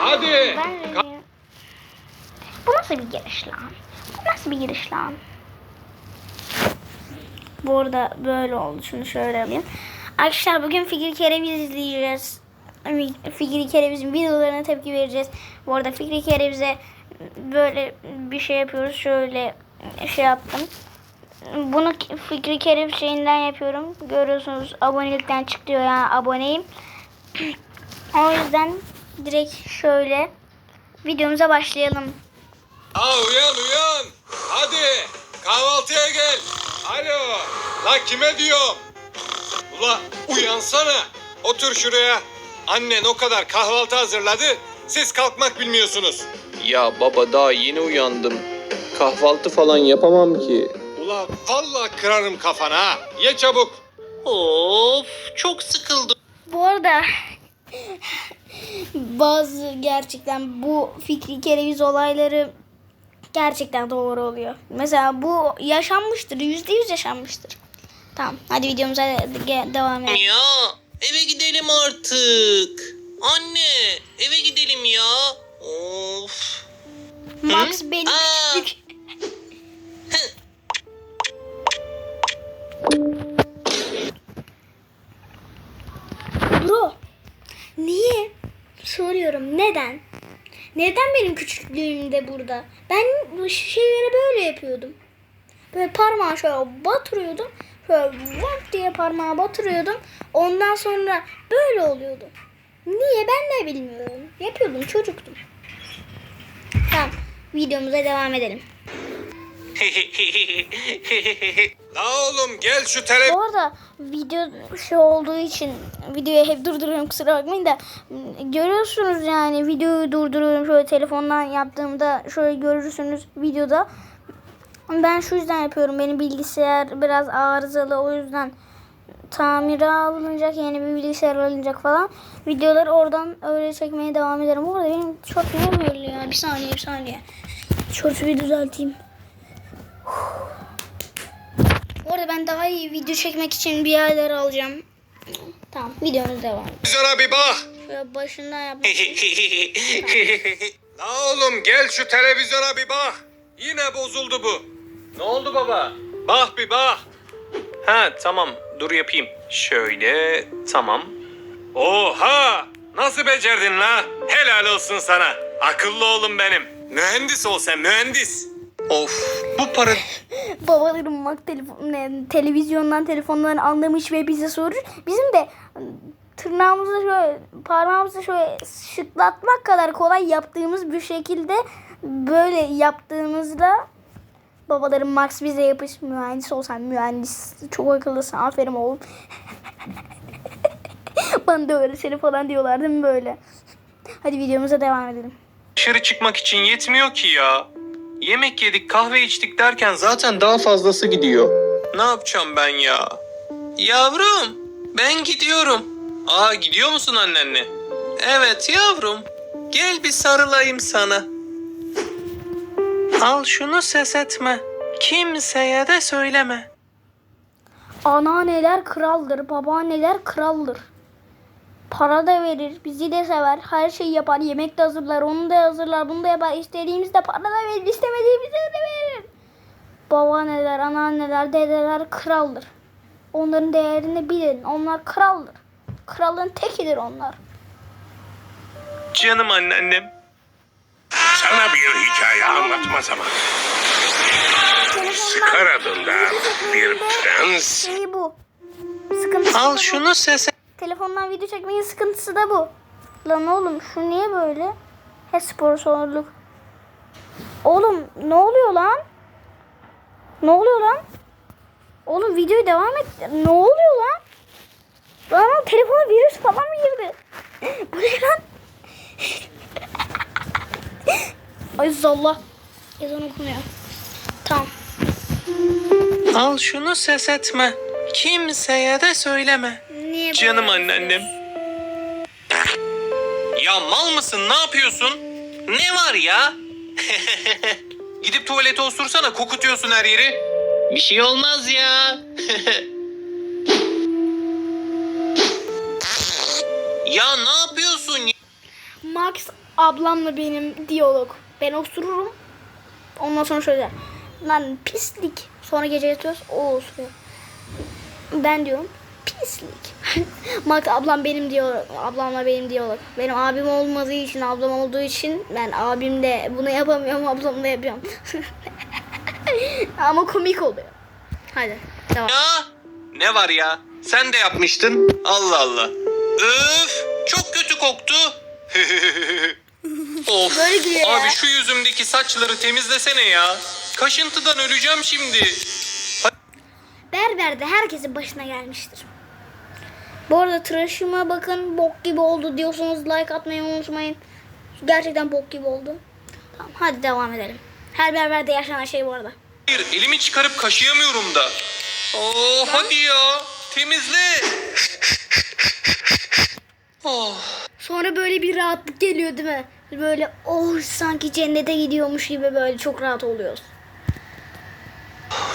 Hadi. Bu nasıl bir giriş lan? Bu nasıl bir giriş lan? Bu arada böyle oldu. Şunu şöyle alayım. Arkadaşlar bugün Fikri Kereviz izleyeceğiz. Fikri Kereviz'in videolarına tepki vereceğiz. Bu arada Fikri Kereviz'e böyle bir şey yapıyoruz. Şöyle şey yaptım. Bunu Fikri Kereviz şeyinden yapıyorum. Görüyorsunuz abonelikten çık diyor yani aboneyim. O yüzden direkt şöyle videomuza başlayalım. Aa uyan uyan. Hadi kahvaltıya gel. Alo. La kime diyorum? Ula uyansana. Otur şuraya. Annen o kadar kahvaltı hazırladı. Siz kalkmak bilmiyorsunuz. Ya baba daha yeni uyandım. Kahvaltı falan yapamam ki. Ula vallahi kırarım kafana ha. Ye çabuk. Of çok sıkıldım. Bu arada bazı gerçekten bu fikri kereviz olayları gerçekten doğru oluyor. Mesela bu yaşanmıştır. Yüzde yüz yaşanmıştır. Tamam. Hadi videomuza de- devam edelim. Ya eve gidelim artık. Anne eve gidelim ya. Of. Max benim Aa. küçük. Niye? Soruyorum. Neden? Neden benim küçüklüğümde burada? Ben bu şeyleri böyle yapıyordum. Böyle parmağı şöyle batırıyordum. Şöyle vap diye parmağı batırıyordum. Ondan sonra böyle oluyordu. Niye ben de bilmiyorum. Yapıyordum çocuktum. Tamam. Videomuza devam edelim. La oğlum gel şu tele... Bu arada video şey olduğu için videoyu hep durduruyorum kusura bakmayın da görüyorsunuz yani videoyu durduruyorum şöyle telefondan yaptığımda şöyle görürsünüz videoda. Ben şu yüzden yapıyorum. Benim bilgisayar biraz arızalı o yüzden tamire alınacak yeni bir bilgisayar alınacak falan. Videoları oradan öyle çekmeye devam ederim. Bu arada benim short niye böyle ya? Bir saniye bir saniye. Short'u bir düzelteyim. Bu arada ben daha iyi video çekmek için bir yerler alacağım. Tamam videomuz devam. Televizyona bir bak. Şöyle başından yapmak La oğlum gel şu televizyona bir bak. Yine bozuldu bu. Ne oldu baba? Bak bir bak. Ha tamam dur yapayım. Şöyle tamam. Oha! Nasıl becerdin la? Helal olsun sana. Akıllı oğlum benim. Mühendis ol sen mühendis. Of bu para Babalarım bak telefon, televizyondan telefondan anlamış ve bize sorur. Bizim de tırnağımızı şöyle parmağımızı şöyle şıklatmak kadar kolay yaptığımız bir şekilde böyle yaptığımızda babalarım Max bize yapış mühendis olsan mühendis çok akıllısın aferin oğlum. Bana da öğreteni falan diyorlar değil mi böyle? Hadi videomuza devam edelim. dışarı çıkmak için yetmiyor ki ya. Yemek yedik kahve içtik derken zaten daha fazlası gidiyor. Ne yapacağım ben ya? Yavrum ben gidiyorum. Aa gidiyor musun annenle? Evet yavrum. Gel bir sarılayım sana. Al şunu ses etme. Kimseye de söyleme. Anneanneler kraldır, babaanneler kraldır. Para da verir, bizi de sever, her şeyi yapar, yemek de hazırlar, onu da hazırlar, bunu da yapar. İstediğimizde para da verir, istemediğimizde de verir. Babaanneler, anneanneler, dedeler kraldır. Onların değerini bilin, onlar kraldır. Kralın tekidir onlar. Canım anneannem. Sana bir hikaye anlatma zamanı. Scar adında bir prens Şeyi bu. Sıkıntısı Al şunu sese. Telefondan video çekmenin sıkıntısı da bu. Lan oğlum şu niye böyle? He sponsorluk. Oğlum ne oluyor lan? Ne oluyor lan? Oğlum videoyu devam et. Ne oluyor lan? Lan telefona virüs falan mı girdi? Bu ne lan? Ay zallah. Ezan okunuyor. Tamam. Al şunu ses etme. Kimseye de söyleme. Niye Canım anneannem. Ya mal mısın? Ne yapıyorsun? Ne var ya? Gidip tuvalete osursana kokutuyorsun her yeri. Bir şey olmaz ya. ya ne yapıyorsun? Ma Max ablamla benim diyalog. Ben osururum. Ondan sonra şöyle. Lan pislik. Sonra gece yatıyoruz. O osuruyor. Ben diyorum pislik. Max ablam benim diyalog. Ablamla benim diyalog. Benim abim olmadığı için ablam olduğu için ben abimle bunu yapamıyorum ablamla yapıyorum. Ama komik oluyor. Hadi devam. Ya ne var ya? Sen de yapmıştın. Allah Allah. Öf çok kötü koktu. of. Böyle gülüyor ya. Abi şu yüzümdeki saçları temizlesene ya. Kaşıntıdan öleceğim şimdi. Berberde herkesin başına gelmiştir. Bu arada tıraşıma bakın bok gibi oldu diyorsanız like atmayı unutmayın. Gerçekten bok gibi oldu. Tamam hadi devam edelim. Her berberde yaşanan şey bu arada. Hayır elimi çıkarıp kaşıyamıyorum da. Oo hadi ya. Temizle. oh. Sonra böyle bir rahatlık geliyor değil mi? Böyle oh sanki cennete gidiyormuş gibi böyle çok rahat oluyoruz.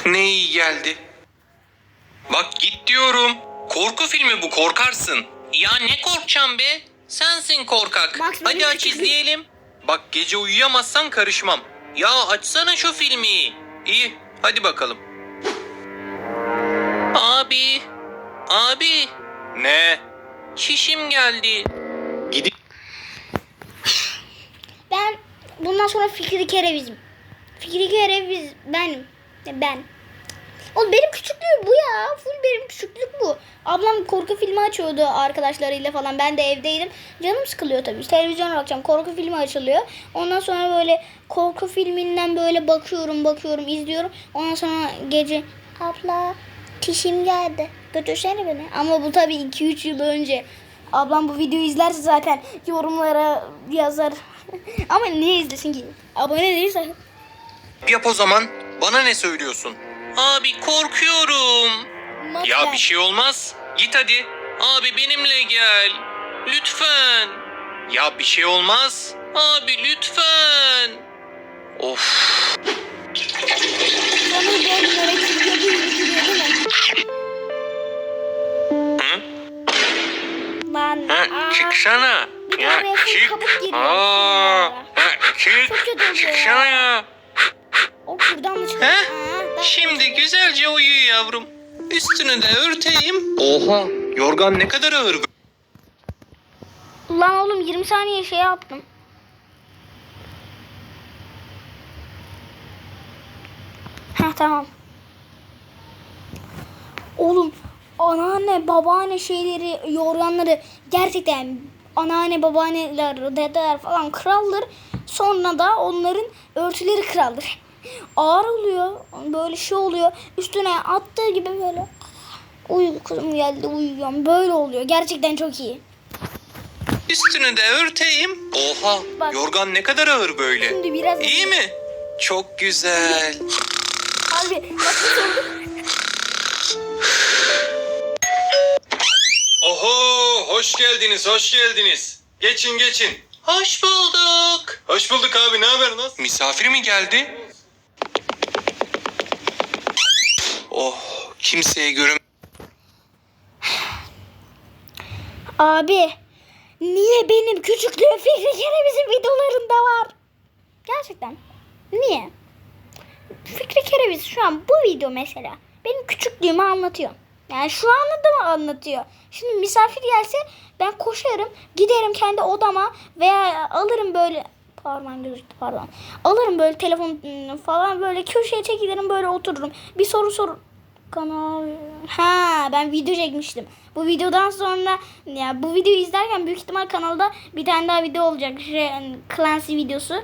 Ne iyi geldi. Bak git diyorum. Korku filmi bu korkarsın. Ya ne korkacağım be? Sensin korkak. Max, Hadi aç izleyelim. Bak gece uyuyamazsan karışmam. Ya açsana şu filmi. İyi hadi bakalım. Abi. Abi. Ne? Şişim geldi. Gidip Ben bundan sonra Fikri Kerevizim. Fikri Kereviz benim. Ben. Oğlum benim küçüklüğüm bu ya. Full benim küçüklük bu. Ablam korku filmi açıyordu arkadaşlarıyla falan. Ben de evdeydim. Canım sıkılıyor tabii. Televizyona bakacağım. Korku filmi açılıyor. Ondan sonra böyle korku filminden böyle bakıyorum bakıyorum izliyorum. Ondan sonra gece abla tişim geldi. Götürsene beni. Ama bu tabii 2-3 yıl önce. Ablam bu videoyu izlerse zaten yorumlara yazar. Ama niye izlesin ki? Abone değilse. yap o zaman. Bana ne söylüyorsun? Abi korkuyorum. Ya bir şey olmaz. Git hadi. Abi benimle gel. Lütfen. Ya bir şey olmaz. Abi lütfen. Of. Lan. Ha, aa, çıksana. Ya çık. Aa, ha, çık. Çok kötü oluyor Çıksana ya. O buradan mı çıkıyor? He? Aa, ben- Şimdi güzelce uyu yavrum. Üstünü de örteyim. Oha. Yorgan ne kadar ağır. Lan oğlum 20 saniye şey yaptım. Heh tamam. Oğlum anneanne babaanne şeyleri yorganları gerçekten anneanne babaanneler dedeler falan kraldır. Sonra da onların örtüleri kraldır. Ağır oluyor. Böyle şey oluyor. Üstüne attığı gibi böyle uyu kızım geldi uyuyorum. Böyle oluyor. Gerçekten çok iyi. Üstünü de örteyim. Oha. Bak. Yorgan ne kadar ağır böyle. Şimdi biraz İyi mi? Çok güzel. Abi bak. Oho hoş geldiniz hoş geldiniz. Geçin geçin. Hoş bulduk. Hoş bulduk abi ne haber nasıl? Misafir mi geldi? Oh, kimseye görün. Abi niye benim küçüklüğüm Fikri Kerem'in videolarında var? Gerçekten. Niye? Fikri Kereviz şu an bu video mesela benim küçüklüğümü anlatıyor. Yani şu anda da mı anlatıyor? Şimdi misafir gelse ben koşarım giderim kendi odama veya alırım böyle pardon gözüktü pardon. Alırım böyle telefon ıı, falan böyle köşeye çekilirim böyle otururum. Bir soru sor kanal ha ben video çekmiştim. Bu videodan sonra ya bu videoyu izlerken büyük ihtimal kanalda bir tane daha video olacak. Şey, Clancy videosu.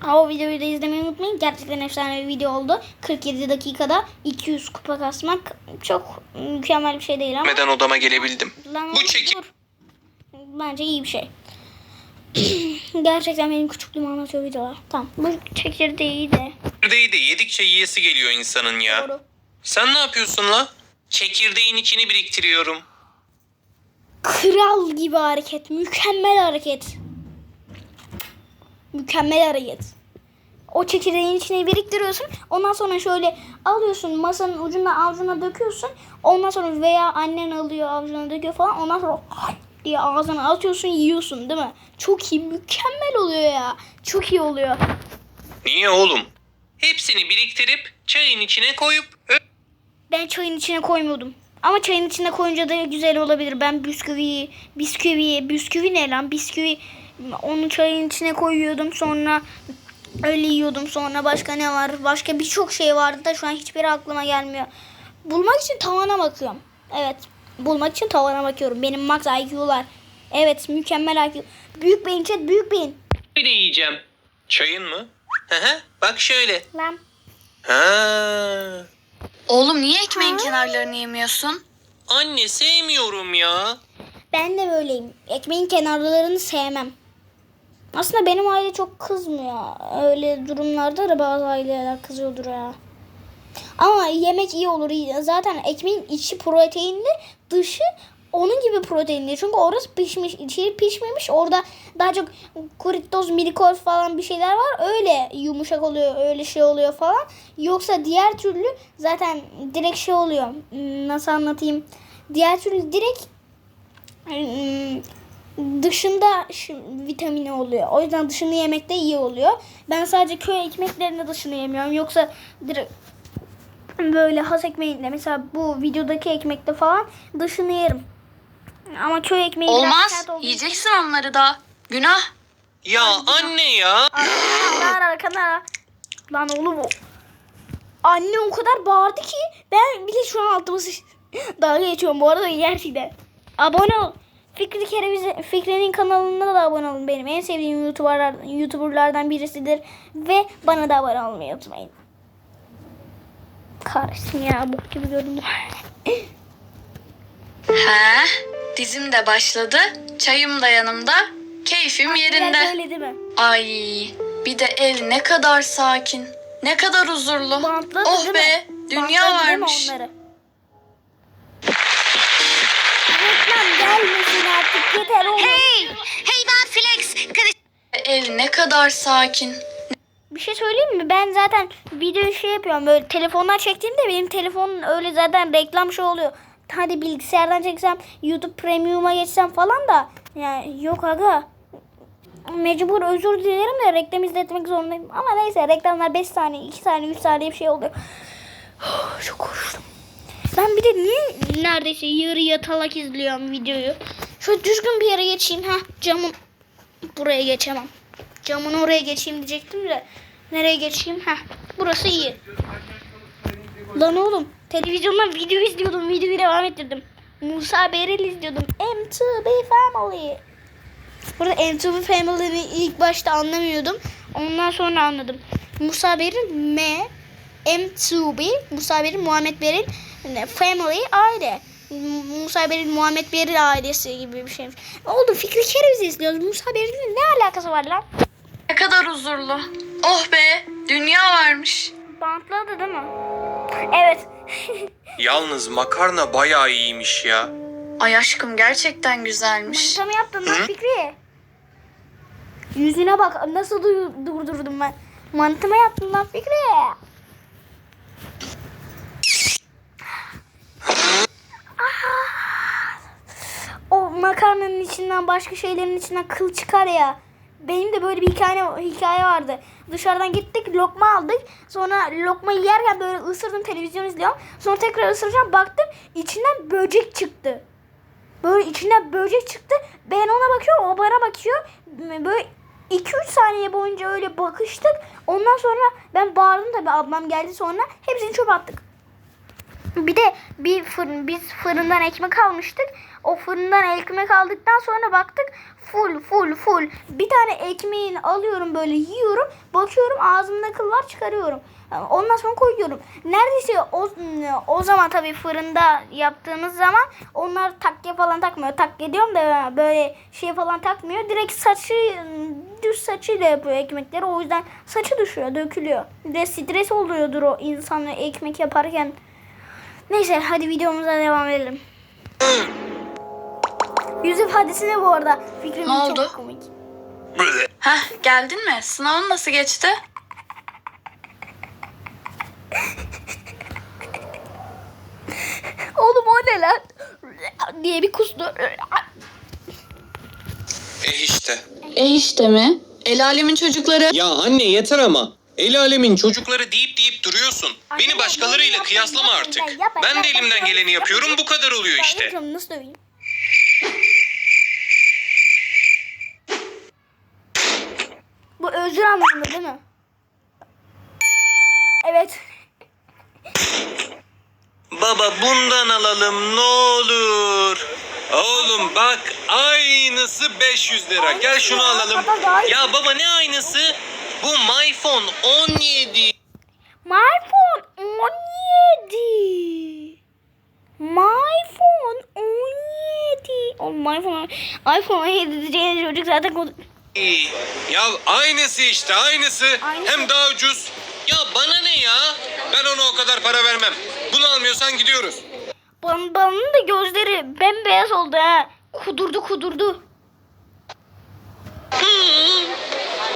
Ha, o videoyu da izlemeyi unutmayın. Gerçekten efsane bir video oldu. 47 dakikada 200 kupa kasmak çok mükemmel bir şey değil ama. Neden odama gelebildim? Lan Bu oğlum, çeki- dur. Bence iyi bir şey. Gerçekten benim küçüklüğümü anlatıyor videolar. Tamam. Bu çekirdeği de. Çekirdeği de yedikçe yiyesi geliyor insanın ya. Doğru. Sen ne yapıyorsun la? Çekirdeğin içini biriktiriyorum. Kral gibi hareket. Mükemmel hareket. Mükemmel hareket. O çekirdeğin içine biriktiriyorsun. Ondan sonra şöyle alıyorsun masanın ucuna avucuna döküyorsun. Ondan sonra veya annen alıyor avucuna döküyor falan. Ondan sonra diye ağzına atıyorsun yiyorsun değil mi? Çok iyi mükemmel oluyor ya. Çok iyi oluyor. Niye oğlum? Hepsini biriktirip çayın içine koyup Ben çayın içine koymuyordum. Ama çayın içine koyunca da güzel olabilir. Ben bisküvi, bisküvi, bisküvi ne lan? Bisküvi onu çayın içine koyuyordum. Sonra öyle yiyordum. Sonra başka ne var? Başka birçok şey vardı da şu an hiçbiri aklıma gelmiyor. Bulmak için tavana bakıyorum. Evet. Bulmak için tavana bakıyorum. Benim max IQ'lar. Evet mükemmel IQ. Büyük beyin chat büyük beyin. öyle yiyeceğim. Çayın mı? Hı hı. Bak şöyle. Lan. Ha. Oğlum niye ekmeğin kenarlarını yemiyorsun? Anne sevmiyorum ya. Ben de böyleyim. Ekmeğin kenarlarını sevmem. Aslında benim aile çok kızmıyor. Öyle durumlarda da bazı aileler kızıyordur ya. Ama yemek iyi olur. Zaten ekmeğin içi proteinli, dışı onun gibi proteinli. Çünkü orası pişmiş, içi pişmemiş. Orada daha çok kuritoz, milikol falan bir şeyler var. Öyle yumuşak oluyor, öyle şey oluyor falan. Yoksa diğer türlü zaten direkt şey oluyor. Hmm, Nasıl anlatayım? Diğer türlü direkt Hmm, dışında vitamini oluyor. O yüzden dışını yemek de iyi oluyor. Ben sadece köy ekmeklerinde dışını yemiyorum. Yoksa direkt böyle has ekmeğinde mesela bu videodaki ekmekte falan dışını yerim. Ama köy ekmeği biraz Olmaz. sert olduğu için- Yiyeceksin onları da. Günah. Ya anne ya. Ara ara kanara. Lan oğlum o. Anne o kadar bağırdı ki ben bile şu an altıma sıç... Dalga geçiyorum bu arada gerçekten. Abone ol. Fikri Kereviz Fikri'nin kanalına da abone olun benim. En sevdiğim YouTuber'lar, YouTuber'lardan birisidir. Ve bana da abone olmayı unutmayın. Kahretsin ya bok gibi gördüm. He. Dizim de başladı. Çayım da yanımda. Keyfim yerinde. Öyle değil mi? Ay. Bir de ev ne kadar sakin. Ne kadar huzurlu. Bantladı oh be. mi? Dünya Bantladı varmış. onları? Reklam gelmesin artık yeter oğlum. Hey ben Flex. Ev ne kadar sakin. Bir şey söyleyeyim mi? Ben zaten video şey yapıyorum. Böyle telefondan çektiğimde benim telefonun öyle zaten reklam şey oluyor. Hadi bilgisayardan çeksem, YouTube Premium'a geçsem falan da yani yok aga. Mecbur özür dilerim de reklam izletmek zorundayım. Ama neyse reklamlar 5 saniye, 2 saniye, 3 saniye bir şey oluyor. Çok konuştum. Ben bir de niye neredeyse yarı yatalak izliyorum videoyu. Şöyle düzgün bir yere geçeyim. ha camın buraya geçemem. Camın oraya geçeyim diyecektim de. Nereye geçeyim? Heh, burası iyi. Lan oğlum televizyondan video izliyordum. Videoyu devam ettirdim. Musa Beril izliyordum. M2B Family. Burada M2B Family'ni ilk başta anlamıyordum. Ondan sonra anladım. Musa Beril M M2B Musa Beril Muhammed Beril Family aile. Musa Beril Muhammed Beril ailesi gibi bir şey. Oldu Fikri Kereviz izliyoruz. Musa Beril'in ne alakası var lan? Ne kadar huzurlu. Oh be. Dünya varmış. Bantladı değil mi? Evet. Yalnız makarna bayağı iyiymiş ya. Ay aşkım gerçekten güzelmiş. Manita mı yaptın lan Fikri? Yüzüne bak nasıl duyu- durdurdum ben. Manita mı yaptın lan Fikri? Ah! O makarnanın içinden başka şeylerin içinden kıl çıkar ya. Benim de böyle bir hikaye, hikaye vardı. Dışarıdan gittik lokma aldık. Sonra lokmayı yerken böyle ısırdım televizyon izliyorum. Sonra tekrar ısıracağım baktım içinden böcek çıktı. Böyle içinden böcek çıktı. Ben ona bakıyorum, o bana bakıyor. Böyle 2-3 saniye boyunca öyle bakıştık. Ondan sonra ben bağırdım tabii ablam geldi sonra. Hepsini çöpe attık. Bir de bir fırın, biz fırından ekmek almıştık. O fırından ekmek aldıktan sonra baktık full full full. Bir tane ekmeğini alıyorum böyle yiyorum. Bakıyorum ağzımda kıl var çıkarıyorum. Ondan sonra koyuyorum. Neredeyse o, o zaman tabii fırında yaptığımız zaman onlar takke falan takmıyor. Takke diyorum da böyle şey falan takmıyor. Direkt saçı düz saçıyla yapıyor ekmekleri. O yüzden saçı düşüyor, dökülüyor. Bir de stres oluyordur o insanı ekmek yaparken. Neyse hadi videomuza devam edelim. Yüz ifadesine bu arada fikrim Ne oldu? çok komik. Heh geldin mi? Sınavın nasıl geçti? Oğlum o ne lan? diye bir kustu. Eh işte. E işte mi? El alemin çocukları. Ya anne yeter ama. El alemin çocukları deyip deyip duruyorsun. Beni başkalarıyla kıyaslama artık. Ben de elimden geleni yapıyorum bu kadar oluyor işte. nasıl döveyim? Bu özür anlamında değil mi? Evet. Baba bundan alalım ne olur. Oğlum bak aynısı 500 lira. Gel şunu alalım. Ya baba ne aynısı? Bu MyPhone 17. Oğlum my phone, iPhone 17 diyeceğiniz çocuk zaten kod... Ya aynısı işte aynısı. Aynısı. Hem daha ucuz. Ya bana ne ya? Ben ona o kadar para vermem. Bunu almıyorsan gidiyoruz. Ban, banın da gözleri bembeyaz oldu ha. Kudurdu kudurdu.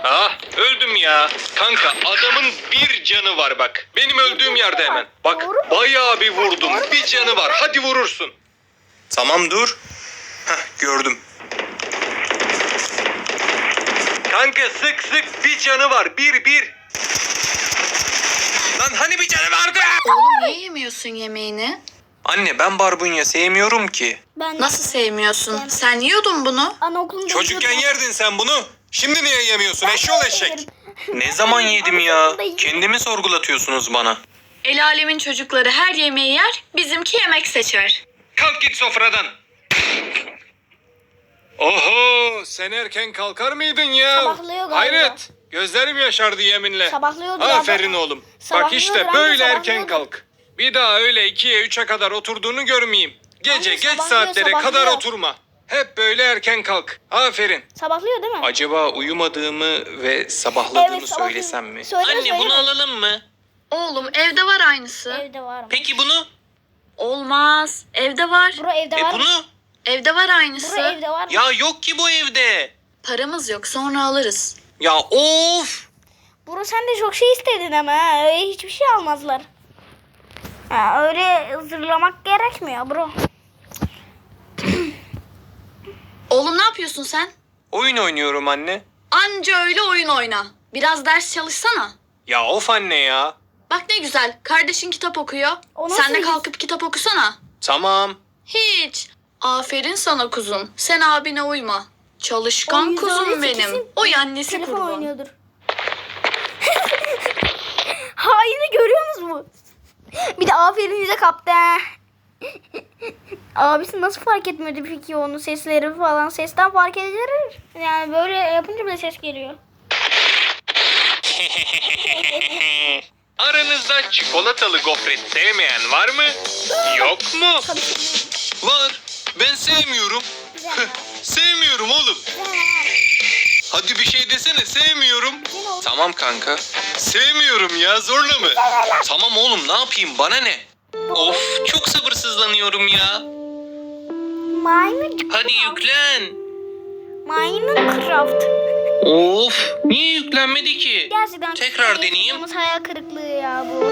Ah öldüm ya. Kanka adamın bir canı var bak. Benim öldüğüm yerde hemen. Bak bayağı bir vurdum. Bir canı var. Hadi vurursun. Tamam dur. Heh, gördüm. Kanka sık sık bir canı var. Bir bir. Lan hani bir canı vardı? Oğlum niye yemiyorsun yemeğini? Anne ben barbunya sevmiyorum ki. Ben Nasıl sevmiyorsun? Sen yiyordun bunu. anaokulunda Çocukken yiyordum. yerdin sen bunu. Şimdi niye yemiyorsun eşyol eşek? Ne zaman yedim ya? Kendimi sorgulatıyorsunuz bana. El alemin çocukları her yemeği yer, bizimki yemek seçer. Kalk git sofradan. Oho sen erken kalkar mıydın ya? Sabahlıyor galiba. Hayret. Gözlerim yaşardı yeminle. Sabahlıyordur Aferin abi. oğlum. Bak işte böyle erken sabahlıyordur. kalk. Bir daha öyle 2'ye 3'e kadar oturduğunu görmeyeyim. Gece Anne, geç sabahlıyor, saatlere kadar sabahlıyor. oturma. Hep böyle erken kalk. Aferin. Sabahlıyor değil mi? Acaba uyumadığımı ve sabahladığımı Evet, sabahlıyor. söylesem mi? Söyle, Anne söyle. bunu alalım mı? Oğlum evde var aynısı. Evde var. Peki bunu? Olmaz. Evde var. Bro evde E var. bunu? Evde var aynısı. Bro evde var. Ya yok ki bu evde. Paramız yok sonra alırız. Ya of. Bro sen de çok şey istedin ama ha. Öyle hiçbir şey almazlar. Ha, öyle zırlamak gerekmiyor bro. Oğlum ne yapıyorsun sen? Oyun oynuyorum anne. Anca öyle oyun oyna. Biraz ders çalışsana. Ya of anne ya. Bak ne güzel. Kardeşin kitap okuyor. O nasıl Sen de kalkıp kitap okusana. Tamam. Hiç. Aferin sana kuzum. Sen abine uyma. Çalışkan kuzum benim. kesin Oy annesi Telefon kurban. oynuyordur. Haini görüyor musunuz mu? Bir de aferinize kaptı ha. Abisi nasıl fark etmedi peki onun sesleri falan. Sesten fark edilir. Yani böyle yapınca bile ses geliyor. Aranızda çikolatalı gofret sevmeyen var mı? Yok mu? Var. Ben sevmiyorum. sevmiyorum oğlum. Hadi bir şey desene sevmiyorum. Tamam kanka. Sevmiyorum ya zorla mı? Tamam oğlum ne yapayım bana ne? Of çok sabırsızlanıyorum ya. Minecraft. Hadi yüklen. Minecraft. Of niye yüklenmedi ki? Gerçekten Tekrar deneyeyim. hayal kırıklığı ya bu.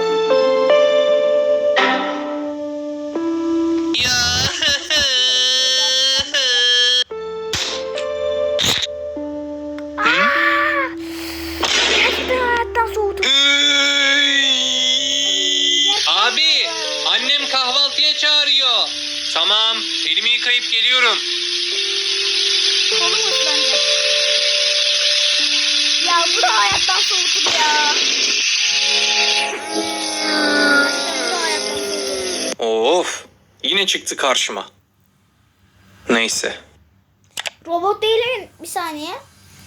Annem kahvaltıya çağırıyor. Tamam elimi yıkayıp geliyorum. Kolum ıslanacak. Ya bu da hayattan soğuttu ya. Of yine çıktı karşıma. Neyse. Robot değilimin bir saniye.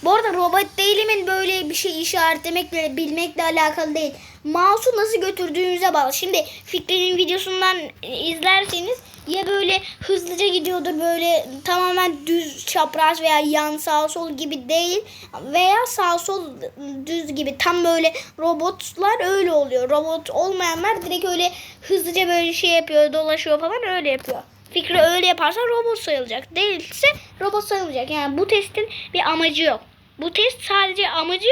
Bu arada robot değilimin böyle bir şey işaretlemekle bilmekle alakalı değil. Mouse'u nasıl götürdüğünüze bağlı. Şimdi Fikri'nin videosundan izlerseniz ya böyle hızlıca gidiyordur böyle tamamen düz çapraz veya yan sağ sol gibi değil veya sağ sol düz gibi tam böyle robotlar öyle oluyor. Robot olmayanlar direkt öyle hızlıca böyle şey yapıyor dolaşıyor falan öyle yapıyor. Fikri öyle yaparsa robot sayılacak. Değilse robot sayılacak. Yani bu testin bir amacı yok. Bu test sadece amacı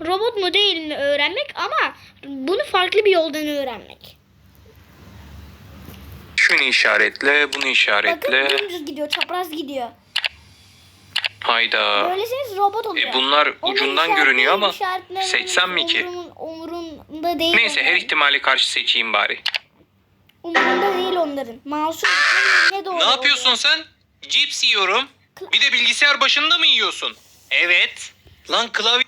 robot mu değil mi öğrenmek ama bunu farklı bir yoldan öğrenmek. Şunu işaretle, bunu Bakın işaretle. dümdüz gidiyor, çapraz gidiyor. Hayda. Böylesiniz robot oluyor. E bunlar Onun ucundan görünüyor ama seçsem mi ki? umurun- Umurunda değil. Neyse her onların. ihtimale karşı seçeyim bari. Umurunda değil onların. Masum. Ne doğru Ne yapıyorsun oluyor. sen? Cips yiyorum. Bir de bilgisayar başında mı yiyorsun? Evet. Lan klavye...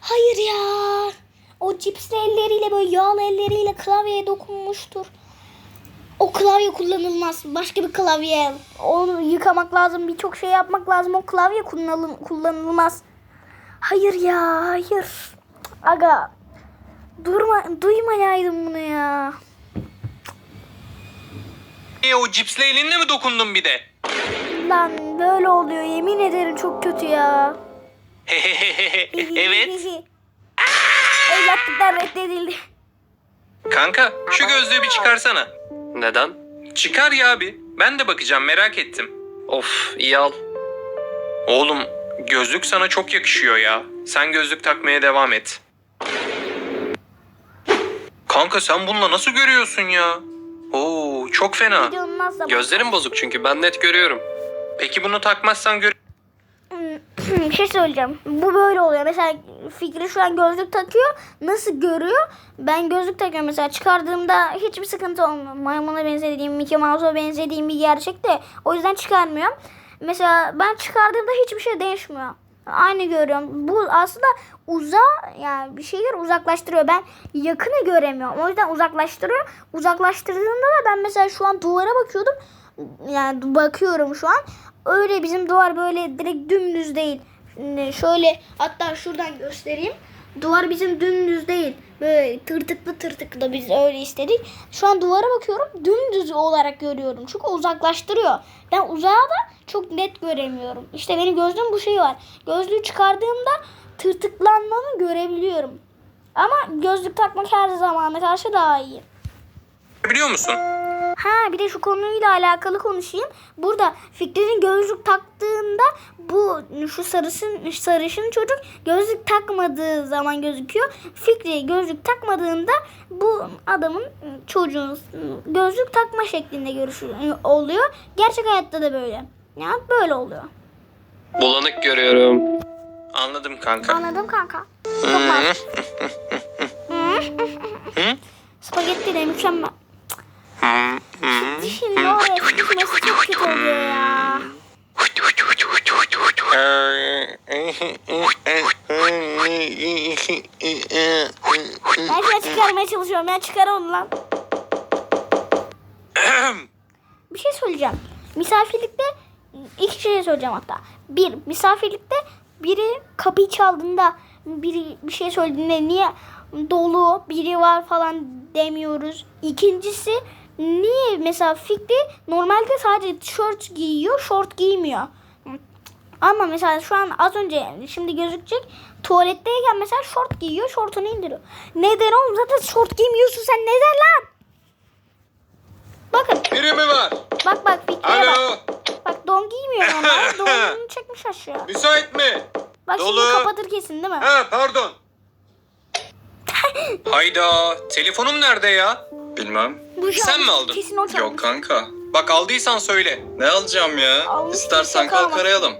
Hayır ya. O cipsli elleriyle böyle yağlı elleriyle klavyeye dokunmuştur. O klavye kullanılmaz. Başka bir klavye. Onu yıkamak lazım. Birçok şey yapmak lazım. O klavye kullanıl kullanılmaz. Hayır ya. Hayır. Aga. Durma, duymayaydım bunu ya. E, o cipsli elinle mi dokundun bir de? Lan böyle oluyor. Yemin ederim çok kötü ya. evet. Evlatlıktan reddedildi. Kanka şu gözlüğü bir çıkarsana. Neden? Çıkar ya abi. Ben de bakacağım merak ettim. Of iyi al. Oğlum gözlük sana çok yakışıyor ya. Sen gözlük takmaya devam et. Kanka sen bununla nasıl görüyorsun ya? Oo çok fena. Gözlerim bozuk çünkü ben net görüyorum. Peki bunu takmazsan gör... bir şey söyleyeceğim. Bu böyle oluyor. Mesela Fikri şu an gözlük takıyor. Nasıl görüyor? Ben gözlük takıyorum mesela. Çıkardığımda hiçbir sıkıntı olmuyor. Maymuna benzediğim, Mickey Mouse'a benzediğim bir gerçek de. O yüzden çıkarmıyorum. Mesela ben çıkardığımda hiçbir şey değişmiyor. Aynı görüyorum. Bu aslında uza yani bir şeyler uzaklaştırıyor. Ben yakını göremiyorum. O yüzden uzaklaştırıyor. Uzaklaştırdığında da ben mesela şu an duvara bakıyordum. Yani bakıyorum şu an. Öyle bizim duvar böyle direkt dümdüz değil. Şöyle hatta şuradan göstereyim. Duvar bizim dümdüz değil. Böyle tırtıklı tırtıklı biz öyle istedik. Şu an duvara bakıyorum dümdüz olarak görüyorum. Çünkü uzaklaştırıyor. Ben uzağa da çok net göremiyorum. İşte benim gözlüğüm bu şey var. Gözlüğü çıkardığımda tırtıklanmamı görebiliyorum. Ama gözlük takmak her zamana karşı daha iyi. Biliyor musun? Ha bir de şu konuyla alakalı konuşayım. Burada Fikri'nin gözlük taktığında bu şu sarışın sarışın çocuk gözlük takmadığı zaman gözüküyor. Fikri gözlük takmadığında bu adamın çocuğun gözlük takma şeklinde görüşü oluyor. Gerçek hayatta da böyle. Ya böyle oluyor. Bulanık görüyorum. Anladım kanka. Anladım kanka. Çok. Spagetti de mükemmel. Şimdi oraya düşmesi çok kötü oluyor ya. Ben şu çıkarmaya çalışıyorum. Ya çıkar lan. bir şey söyleyeceğim. Misafirlikte iki şey söyleyeceğim hatta. Bir, misafirlikte biri kapıyı çaldığında biri bir şey söylediğinde niye dolu biri var falan demiyoruz. İkincisi niye mesela Fikri normalde sadece tişört giyiyor, şort giymiyor. Ama mesela şu an az önce şimdi gözükecek tuvaletteyken mesela şort giyiyor şortunu indiriyor. Neden oğlum zaten şort giymiyorsun sen neden lan? Bakın Biri mi var? bak bak Fikri'ye bak. Alo. Bak don giymiyor normal donunu çekmiş aşağı. Müsait mi? Bak Dolu. şimdi kapatır kesin değil mi? Ha pardon. Hayda. Telefonum nerede ya? Bilmem. Bu şu Sen an mi aldın? Kesin o çalmış. Yok kanka. Bak aldıysan söyle. Ne alacağım ya? Almış İstersen şaka ama. kalk arayalım.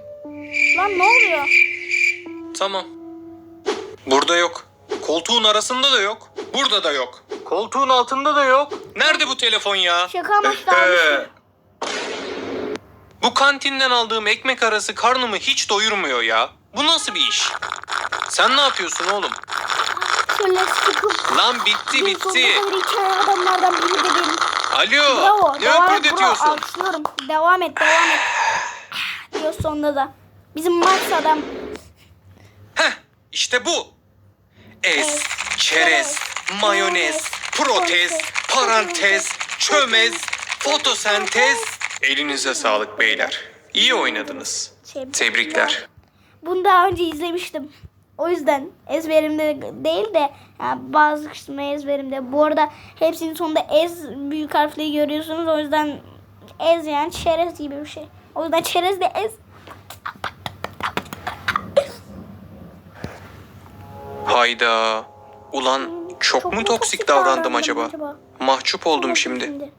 Lan ne oluyor? Tamam. Burada yok. Koltuğun arasında da yok. Burada da yok. Koltuğun altında da yok. Nerede bu telefon ya? Şaka amaçlı almıştır. Bu kantinden aldığım ekmek arası karnımı hiç doyurmuyor ya. Bu nasıl bir iş? Sen ne yapıyorsun oğlum? Şöyle sıkıp Lan bitti bitti. kadar hikaye adamlardan biri de benim. Alo. Bravo. Ne devam et bro. öpürdetiyorsun? Alkışlıyorum. Devam et devam et. Diyor sonunda da. Bizim Max adam. Heh, işte bu. Es, çerez, mayonez, protez, parantez, çömez, fotosentez. Elinize sağlık beyler. İyi oynadınız. Tebrikler. Bunu daha önce izlemiştim. O yüzden ezberimde değil de yani bazı kısmı ezberimde. Bu arada hepsinin sonunda ez büyük harfleri görüyorsunuz. O yüzden ez yani çerez gibi bir şey. O yüzden çerez de ez. Hayda. Ulan çok, mu toksik davrandım acaba? Mahcup oldum şimdi.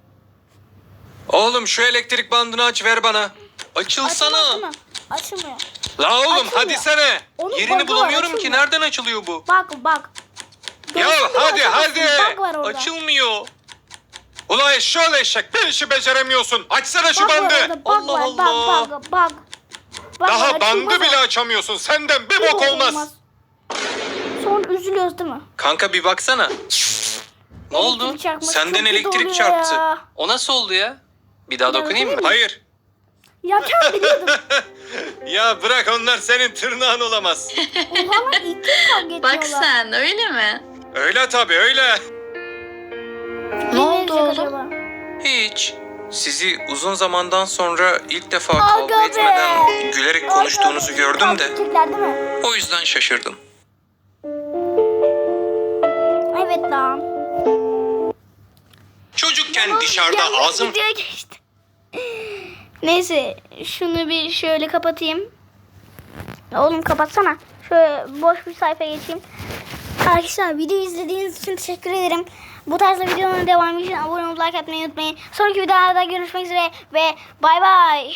Oğlum şu elektrik bandını aç ver bana. Açılsana. Açılmıyor, Açılmıyor. La oğlum Açılmıyor. hadi sene. Onun Yerini bug'ı var, bulamıyorum ki. açılmıyor. Nereden açılıyor bu? Bak bak. Ya Gördün mü hadi arkadaşlar? hadi. Bug var orada. Açılmıyor. Ula eşşoğlu eşek bir işi beceremiyorsun. Açsana şu Bug var bandı. orada, bug Allah var, Allah. Bug, bug, bug. Var, Daha bandı bile açamıyorsun. Senden bir bok olmaz. Sonra üzülüyoruz değil mi? Kanka bir baksana. Ne oldu? Çarpması Senden çok kötü elektrik oluyor çarptı. ya. O nasıl oldu ya? Bir daha dokunayım mı? Hayır. Yakan biliyordum. Ya bırak onlar senin tırnağın olamaz. Oha lan ilk kez kavga ediyorlar. Bak sen öyle mi? öyle tabii öyle. Ne oldu oğlum? Acaba? Hiç. Sizi uzun zamandan sonra ilk defa Aga kavga be. etmeden gülerek konuştuğunuzu gördüm de Erkekler değil mi? o yüzden şaşırdım. Evet lan. Çocukken dışarıda Yanlış ağzım videoya geçti. Neyse şunu bir şöyle kapatayım. Oğlum kapatsana. Şöyle boş bir sayfaya geçeyim. Arkadaşlar videoyu izlediğiniz için teşekkür ederim. Bu tarzda videoların devamı için abone olup like atmayı unutmayın. Sonraki videolarda görüşmek üzere ve bay bay.